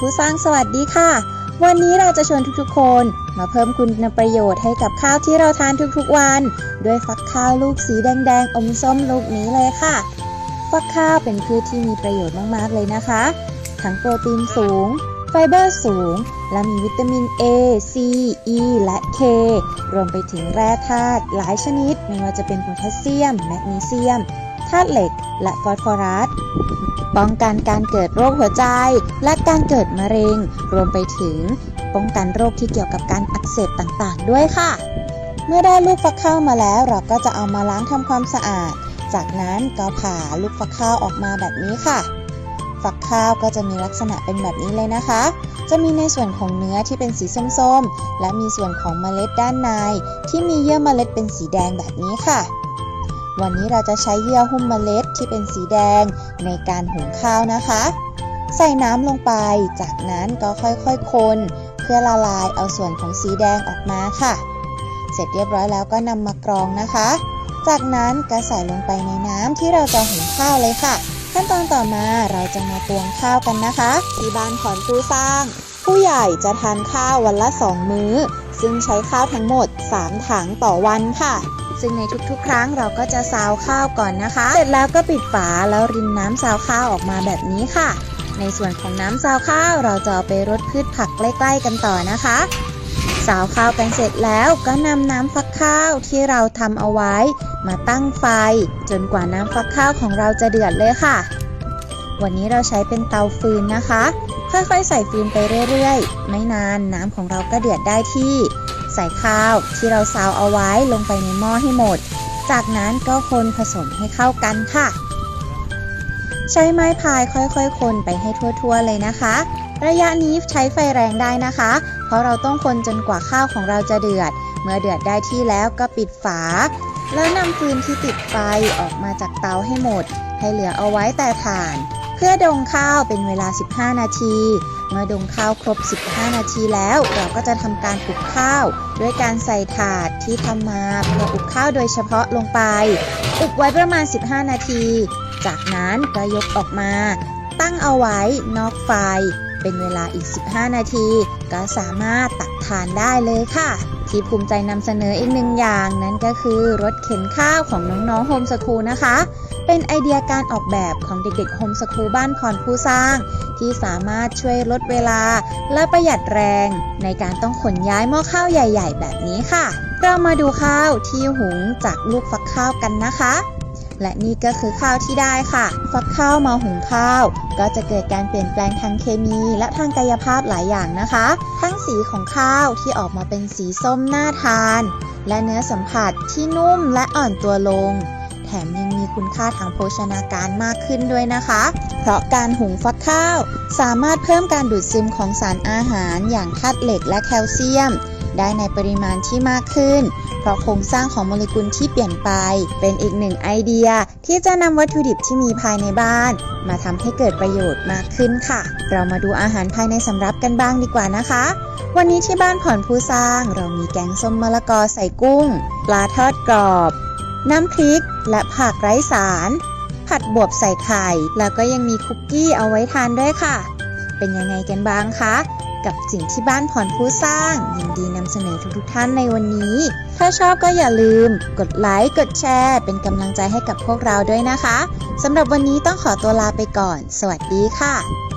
ผู้สร้างสวัสดีค่ะ วันนี้เราจะชวนทุกๆ คน มาเพิ่มคุณประโยชน์ให้กับข้าวที่เราทานทุกๆวัน ด้วยฟักข้าวลูกสีแดงๆอมส้มลูกนี้เลยค่ะ ฟักข้าวเป็นพืชที่มีประโยชน์มากๆเลยนะคะ ทั้งโปรตีนสูง ไฟเบอร์สูง และมีวิตามิน A C E และ K รวมไปถึงแร่ธาตุหลายชนิด ไม่ว่าจะเป็นโพแทสเซียม แมกนีเซียม ธาตุเหล็ก และฟอสฟอรัส ป้องกันการเกิดโรคหัวใจ และการเกิดมะเร็ง รวมไปถึง ป้องกันโรคที่เกี่ยวกับการอักเสบต่างๆ ด้วยค่ะ เมื่อได้ลูกฟักข้าวมาแล้ว เราก็จะเอามาล้างทำความสะอาด จากนั้นก็ผ่าลูกฟักข้าวออกมาแบบนี้ค่ะฟักข้าวก็จะมีลักษณะเป็นแบบนี้เลยนะคะ จะมีในส่วนของเนื้อที่เป็นสีส้มๆ และมีส่วนของเมล็ดด้านใน ที่มีเยื่อเมล็ดเป็นสีแดงแบบนี้ค่ะ วันนี้เราจะใช้เยื่อหุ้มเมล็ดที่เป็นสีแดงในการหุงข้าวนะคะ ใส่น้ำลงไป จากนั้นก็ค่อยๆคนเพื่อละลายเอาส่วนของสีแดงออกมาค่ะ เสร็จเรียบร้อยแล้วก็นำมากรองนะคะ จากนั้นก็ใส่ลงไปในน้ำที่เราจะหุงข้าวเลยค่ะ ขั้นตอนต่อมาเราจะมาตวงข้าวกันนะคะ ที่บ้านขอนผู้สร้าง ผู้ใหญ่จะทานข้าววันละ 2 มื้อ ซึ่งใช้ข้าวทั้งหมด 3 ถังต่อวันค่ะ ซึ่งในทุกๆ ครั้งเราก็จะซาวข้าวก่อนนะคะ เสร็จแล้วก็ปิดฝาแล้วรินน้ำซาวข้าวออกมาแบบนี้ค่ะ ในส่วนของน้ำซาวข้าวเราจะไปรดพืชผักใกล้ๆกันต่อนะคะสาวข้าวกันเสร็จแล้วก็นำน้ำฟักข้าวที่เราทำเอาไว้ มาตั้งไฟ จนกว่าน้ำฟักข้าวของเราจะเดือดเลยค่ะ วันนี้เราใช้เป็นเตาฟืนนะคะ ค่อยๆ ใส่ฟืนไปเรื่อยๆ ไม่นานน้ำของเราก็เดือดได้ที่ ใส่ข้าวที่เราซาวเอาไว้ลงไปในหม้อให้หมด จากนั้นก็คนผสมให้เข้ากันค่ะ ใช้ไม้พายค่อยๆ คนไปให้ทั่วๆเลยนะคะ ระยะนี้ใช้ไฟแรงได้นะคะ เพราะเราต้องคนจนกว่าข้าวของเราจะเดือด เมื่อเดือดได้ที่แล้วก็ปิดฝา แล้วนำฟืนที่ติดไฟออกมาจากเตาให้หมด ให้เหลือเอาไว้แต่ถ่าน เพื่อดองข้าวเป็นเวลา 15 นาที เมื่อดงข้าวครบ 15 นาทีแล้ว เราก็จะทำการอุบข้าว ด้วยการใส่ถาดที่ทำมาเพื่ออุบข้าวโดยเฉพาะลงไปอุบไว้ประมาณ 15 นาที จากนั้นก็ยกออกมา ตั้งเอาไว้นอกไฟ เป็นเวลาอีก 15 นาที ก็สามารถตักทานได้เลยค่ะ ที่ภูมิใจนำเสนออีกหนึ่งอย่างนั้นก็คือรถเข็นข้าวของน้องๆโฮมสคูลนะคะ เป็นไอเดียการออกแบบของเด็กๆโฮมสคูลบ้านพรผู้สร้าง ที่สามารถช่วยลดเวลาและประหยัดแรง ในการต้องขนย้ายหม้อข้าวใหญ่ ๆ แบบนี้ค่ะ เรามาดูข้าวที่หุงจากลูกฟักข้าวกันนะคะ และนี่ก็คือข้าวที่ได้ค่ะ ฟักข้าวมาหุงข้าว ก็จะเกิดการเปลี่ยนแปลงทางเคมีและทางกายภาพหลายอย่างนะคะ ทั้งสีของข้าวที่ออกมาเป็นสีส้มน่าทาน และเนื้อสัมผัสที่นุ่มและอ่อนตัวลง ถมยังมีคุณค่าทางโภชนาการมากขึ้นด้วยนะคะ เพราะการหุงฟักข้าว สามารถเพิ่มการดูดซึมของสารอาหารอย่างธาตุเหล็กและแคลเซียม ได้ในปริมาณที่มากขึ้น เพราะโครงสร้างของโมเลกุลที่เปลี่ยนไป เป็นอีกหนึ่งไอเดียที่จะนำวัตถุดิบที่มีภายในบ้าน มาทำให้เกิดประโยชน์มากขึ้นค่ะ เรามาดูอาหารภายในสำรับกันบ้างดีกว่านะคะวันนี้ที่บ้านผ่อนผู้สร้างเรามีแกงส้มมะละกอใส่กุ้ง ปลาทอดกรอบ น้ำพริก และผักไร้สาร ผัดบวบใส่ไข่ แล้วก็ยังมีคุกกี้เอาไว้ทานด้วยค่ะ เป็นยังไงกันบ้างคะ กับสิ่งที่บ้านผ่อนผู้สร้าง ยินดีนำเสนอทุกๆท่านในวันนี้ ถ้าชอบก็อย่าลืม กดไลค์ กดแชร์ เป็นกำลังใจให้กับพวกเราด้วยนะคะสำหรับวันนี้ต้องขอตัวลาไปก่อน สวัสดีค่ะ